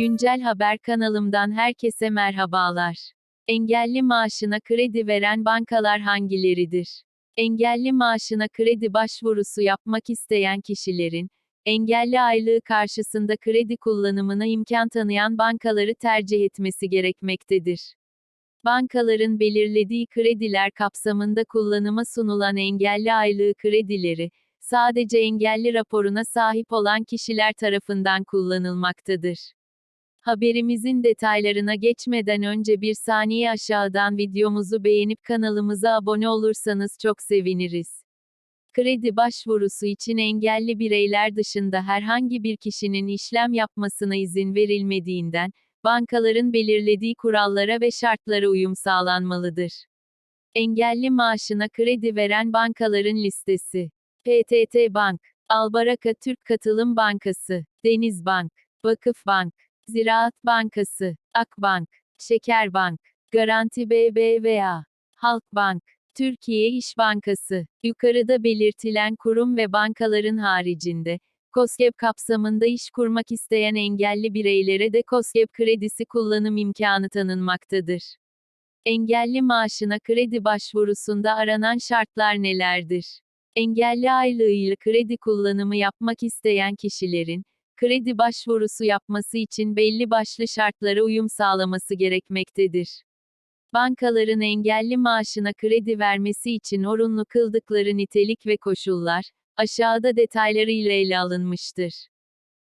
Güncel Haber kanalımdan herkese merhabalar. Engelli maaşına kredi veren bankalar hangileridir? Engelli maaşına kredi başvurusu yapmak isteyen kişilerin, engelli aylığı karşısında kredi kullanımına imkan tanıyan bankaları tercih etmesi gerekmektedir. Bankaların belirlediği krediler kapsamında kullanıma sunulan engelli aylığı kredileri, sadece engelli raporuna sahip olan kişiler tarafından kullanılmaktadır. Haberimizin detaylarına geçmeden önce bir saniye aşağıdan videomuzu beğenip kanalımıza abone olursanız çok seviniriz. Kredi başvurusu için engelli bireyler dışında herhangi bir kişinin işlem yapmasına izin verilmediğinden, bankaların belirlediği kurallara ve şartlara uyum sağlanmalıdır. Engelli maaşına kredi veren bankaların listesi. PTT Bank, Albaraka Türk Katılım Bankası, Denizbank, Vakıfbank, Ziraat Bankası, Akbank, Şekerbank, Garanti BBVA, Halkbank, Türkiye İş Bankası, yukarıda belirtilen kurum ve bankaların haricinde, KOSGEB kapsamında iş kurmak isteyen engelli bireylere de KOSGEB kredisi kullanım imkanı tanınmaktadır. Engelli maaşına kredi başvurusunda aranan şartlar nelerdir? Engelli aylığıyla kredi kullanımı yapmak isteyen kişilerin, kredi başvurusu yapması için belli başlı şartlara uyum sağlaması gerekmektedir. Bankaların engelli maaşına kredi vermesi için orunlu kıldıkları nitelik ve koşullar, aşağıda detaylarıyla ele alınmıştır.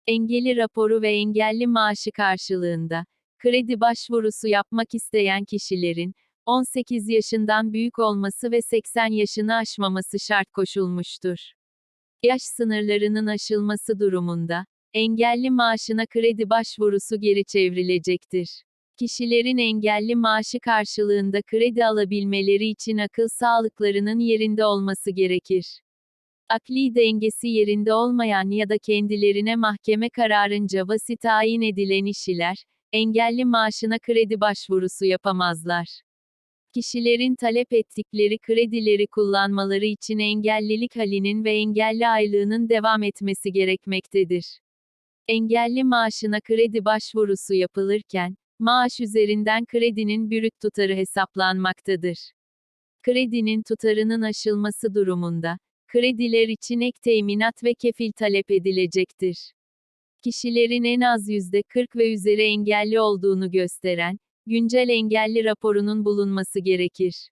Engelli raporu ve engelli maaşı karşılığında, kredi başvurusu yapmak isteyen kişilerin, 18 yaşından büyük olması ve 80 yaşını aşmaması şart koşulmuştur. Yaş sınırlarının aşılması durumunda, engelli maaşına kredi başvurusu geri çevrilecektir. Kişilerin engelli maaşı karşılığında kredi alabilmeleri için akıl sağlıklarının yerinde olması gerekir. Akli dengesi yerinde olmayan ya da kendilerine mahkeme kararınca basit tayin edilen işçiler, engelli maaşına kredi başvurusu yapamazlar. Kişilerin talep ettikleri kredileri kullanmaları için engellilik halinin ve engelli aylığının devam etmesi gerekmektedir. Engelli maaşına kredi başvurusu yapılırken, maaş üzerinden kredinin bürüt tutarı hesaplanmaktadır. Kredinin tutarının aşılması durumunda, krediler için ek teminat ve kefil talep edilecektir. Kişilerin en az %40 ve üzeri engelli olduğunu gösteren, güncel engelli raporunun bulunması gerekir.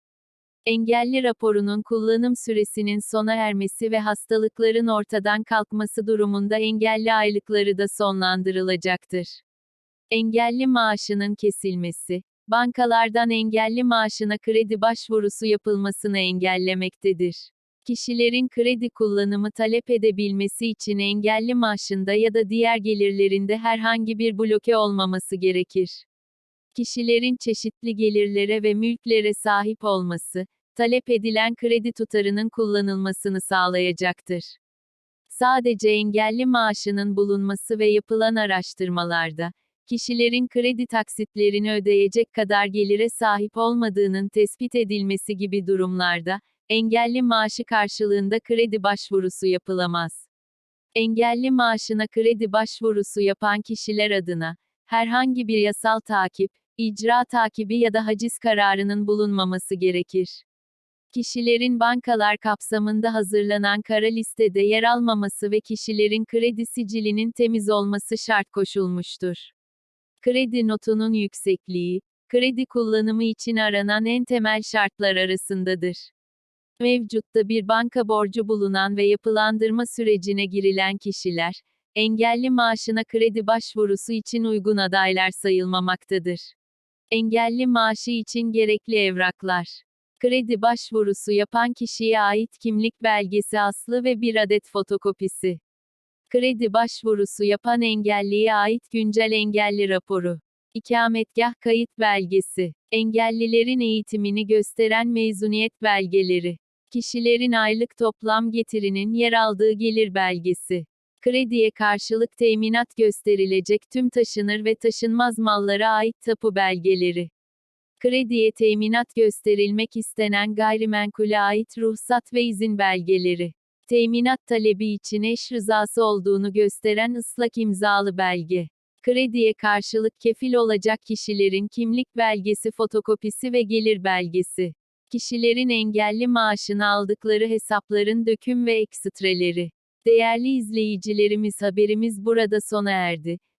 Engelli raporunun kullanım süresinin sona ermesi ve hastalıkların ortadan kalkması durumunda engelli aylıkları da sonlandırılacaktır. Engelli maaşının kesilmesi, bankalardan engelli maaşına kredi başvurusu yapılmasını engellemektedir. Kişilerin kredi kullanımı talep edebilmesi için engelli maaşında ya da diğer gelirlerinde herhangi bir bloke olmaması gerekir. Kişilerin çeşitli gelirlere ve mülklere sahip olması, talep edilen kredi tutarının kullanılmasını sağlayacaktır. Sadece engelli maaşının bulunması ve yapılan araştırmalarda, kişilerin kredi taksitlerini ödeyecek kadar gelire sahip olmadığının tespit edilmesi gibi durumlarda, engelli maaşı karşılığında kredi başvurusu yapılamaz. Engelli maaşına kredi başvurusu yapan kişiler adına, herhangi bir yasal takip, icra takibi ya da haciz kararının bulunmaması gerekir. Kişilerin bankalar kapsamında hazırlanan kara listede yer almaması ve kişilerin kredi sicilinin temiz olması şart koşulmuştur. Kredi notunun yüksekliği, kredi kullanımı için aranan en temel şartlar arasındadır. Mevcutta bir banka borcu bulunan ve yapılandırma sürecine girilen kişiler, engelli maaşına kredi başvurusu için uygun adaylar sayılmamaktadır. Engelli maaşı için gerekli evraklar. Kredi başvurusu yapan kişiye ait kimlik belgesi aslı ve bir adet fotokopisi. Kredi başvurusu yapan engelliye ait güncel engelli raporu. İkametgah kayıt belgesi. Engellilerin eğitimini gösteren mezuniyet belgeleri. Kişilerin aylık toplam getirinin yer aldığı gelir belgesi. Krediye karşılık teminat gösterilecek tüm taşınır ve taşınmaz mallara ait tapu belgeleri. Krediye teminat gösterilmek istenen gayrimenkule ait ruhsat ve izin belgeleri. Teminat talebi için eş rızası olduğunu gösteren ıslak imzalı belge. Krediye karşılık kefil olacak kişilerin kimlik belgesi fotokopisi ve gelir belgesi. Kişilerin engelli maaşını aldıkları hesapların döküm ve ekstreleri. Değerli izleyicilerimiz haberimiz burada sona erdi.